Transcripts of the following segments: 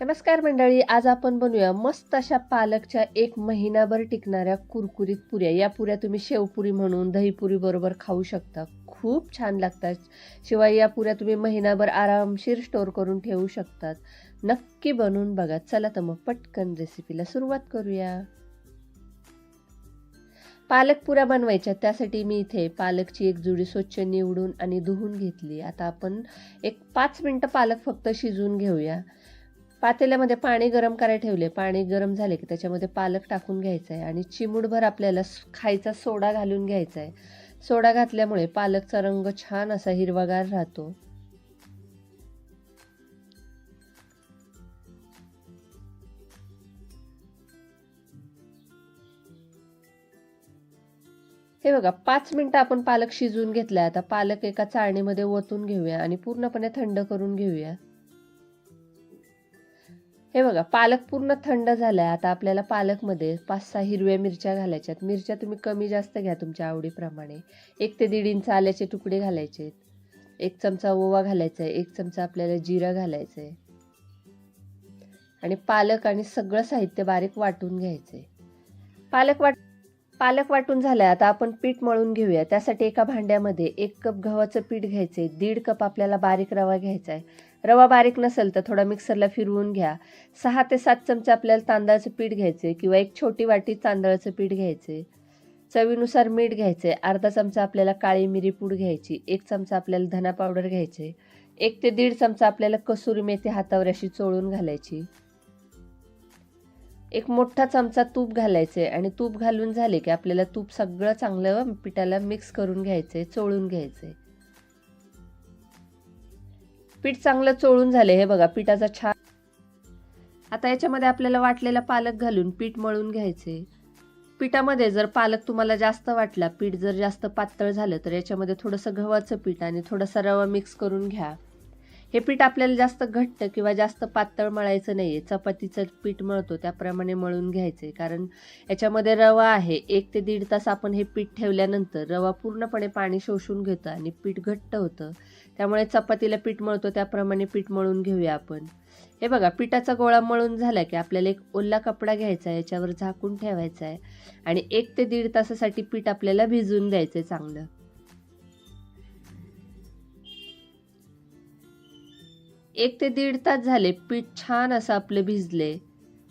नमस्कार मंडळी आज आपण बनवूया मस्त अशा पालकच्या एक महिनाभर टिकणाऱ्या कुरकुरीत पुऱ्या. या पुऱ्या तुम्ही शेवपुरी म्हणून दहीपुरी बरोबर खाऊ शकता. खूप छान लागतात. शिवाय या पुऱ्या तुम्ही महिनाभर आरामशीर स्टोअर करून ठेवू शकतात. नक्की बनवून बघा. चला तर मग पटकन रेसिपीला सुरुवात करूया. पालक पुऱ्या बनवायच्या त्यासाठी मी इथे पालकची एक जुडी स्वच्छ निवडून आणि धुवून घेतली. आता आपण एक पाच मिनटं पालक फक्त शिजवून घेऊया. पातेल्यामध्ये पाणी गरम करायला ठेवले पाणी गरम झाले की त्याच्यामध्ये पालक टाकून घ्यायचा आहे आणि चिमूटभर आपल्याला खायचा सोडा घालून घ्यायचा आहे सोडा घातल्यामुळे पालकचा रंग छान असा हिरवागार राहतो. हे बघा पाच मिनटं आपण पालक शिजवून घेतलाय. आता पालक एका चाळणीमध्ये ओतून घेऊया आणि पूर्णपणे थंड करून घेऊया. हे बघा पालक पूर्ण थंड झालाय. आता आपल्याला पालकमध्ये पाच सहा हिरव्या मिरच्या घालायच्यात मिरच्या तुम्ही कमी जास्त घ्या तुमच्या आवडीप्रमाणे. एक ते दीड इंच आल्याचे तुकडे घालायचे एक चमचा ओवा घालायचा आहे. एक चमचा आपल्याला जिरा घालायचं आहे. आणि पालक आणि सगळं साहित्य बारीक वाटून घ्यायचंय. पालक वाट पालक वाटून झालाय. आता आपण पीठ मळून घेऊया. त्यासाठी एका भांड्यामध्ये एक कप गव्हाचं पीठ घ्यायचंय. दीड कप आपल्याला बारीक रवा घ्यायचा आहे. रवा बारीक नसेल तर थोडा मिक्सरला फिरवून घ्या. सहा ते सात चमचे आपल्याला तांदळाचं पीठ घ्यायचे किंवा एक छोटी वाटी तांदळाचं पीठ घ्यायचे. चवीनुसार मीठ घ्यायचे. अर्धा चमचा आपल्याला काळी मिरी पूड घ्यायची. एक चमचा आपल्याला धना पावडर घ्यायचे. एक ते दीड चमचा आपल्याला कसुरी मेथी हातावर अशी चोळून घालायची. एक मोठा चमचा तूप घालायचे आणि तूप घालून झाले की आपल्याला तूप सगळं चांगलं पिठाला मिक्स करून घ्यायचे चोळून घ्यायचे. पीठ चांगलं चोळून झाले हे बघा पिठाचा छान आता याच्यामध्ये आपल्याला वाटलेला पालक घालून पीठ मळून घ्यायचे. पिठामध्ये जर पालक तुम्हाला जास्त वाटला पीठ जर जास्त पातळ झालं तर याच्यामध्ये थोडंसं गव्हाचं पीठ आणि थोडासा रवा मिक्स करून घ्या. हे पीठ आपल्याला जास्त घट्ट किंवा जास्त पातळ मळायचं नाही आहे चपातीचं पीठ मळतो त्याप्रमाणे मळून घ्यायचं आहे कारण याच्यामध्ये रवा आहे. एक ते दीड तास आपण हे पीठ ठेवल्यानंतर रवा पूर्णपणे पाणी शोषून घेतं आणि पीठ घट्ट होतं. त्यामुळे चपातीला पीठ मळतो त्याप्रमाणे पीठ मळून घेऊया आपण. हे बघा पिठाचा गोळा मळून झाला की आपल्याला एक ओला कपडा घ्यायचा आहे याच्यावर झाकून ठेवायचा आहे. आणि एक ते दीड तासासाठी पीठ आपल्याला भिजून द्यायचं आहे चांगलं. एक ते दीड तास झाले पीठ छान असं आपलं भिजले.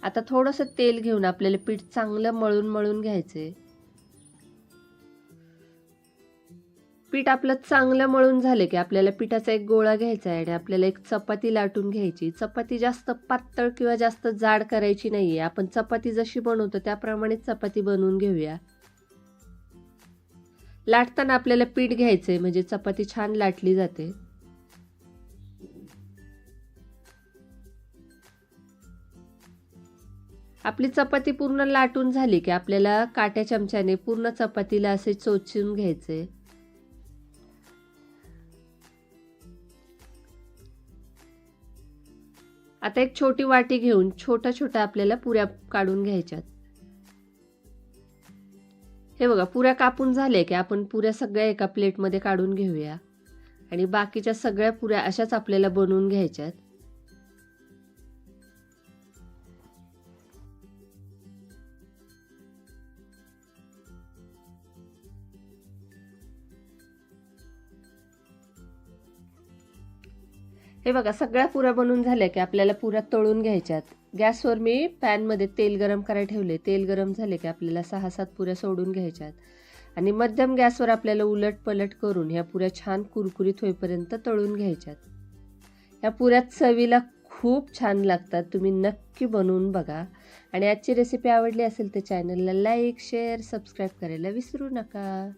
आता थोडंसं तेल घेऊन आपल्याला पीठ चांगलं मळून मळून घ्यायचे. पीठ आपलं चांगलं मळून झाले की आपल्याला पिठाचा एक गोळा घ्यायचा आहे आणि आपल्याला एक चपाती लाटून घ्यायची. चपाती जास्त पातळ किंवा जास्त जाड करायची नाही आहे आपण चपाती जशी बनवतो त्याप्रमाणे चपाती बनवून घेऊया. लाटताना आपल्याला पीठ घ्यायचं आहे म्हणजे चपाती छान लाटली जाते. आपली चपाती पूर्ण लाटून झाली की आपल्याला काट्या चमच्याने पूर्ण चपातीला असे चोचून घ्यायचे. आता एक छोटी वाटी घेऊन छोट्या छोट्या आपल्याला पुऱ्या काढून घ्यायच्यात. हे बघा पुऱ्या कापून झाल्या की आपण पुऱ्या सगळ्या एका प्लेटमध्ये काढून घेऊया. आणि बाकीच्या सगळ्या पुऱ्या अशाच आपल्याला बनवून घ्यायच्यात. हे बघा सगळ्या पुऱ्या बनून झाल्या की आपल्याला पुऱ्या तळून घ्यायच्यात. गॅसवर मी पॅनमध्ये तेल गरम करायला ठेवले. तेल गरम झाले की आपल्याला सहा सात पुऱ्या सोडून घ्यायच्यात. आणि मध्यम गॅसवर आपल्याला उलट पलट करून ह्या पुऱ्या छान कुरकुरीत होईपर्यंत तळून घ्यायच्यात. ह्या पुऱ्यात चवीला खूप छान लागतात. तुम्ही नक्की बनवून बघा. आणि आजची रेसिपी आवडली असेल तर चॅनलला लाईक शेअर सबस्क्राईब करायला विसरू नका.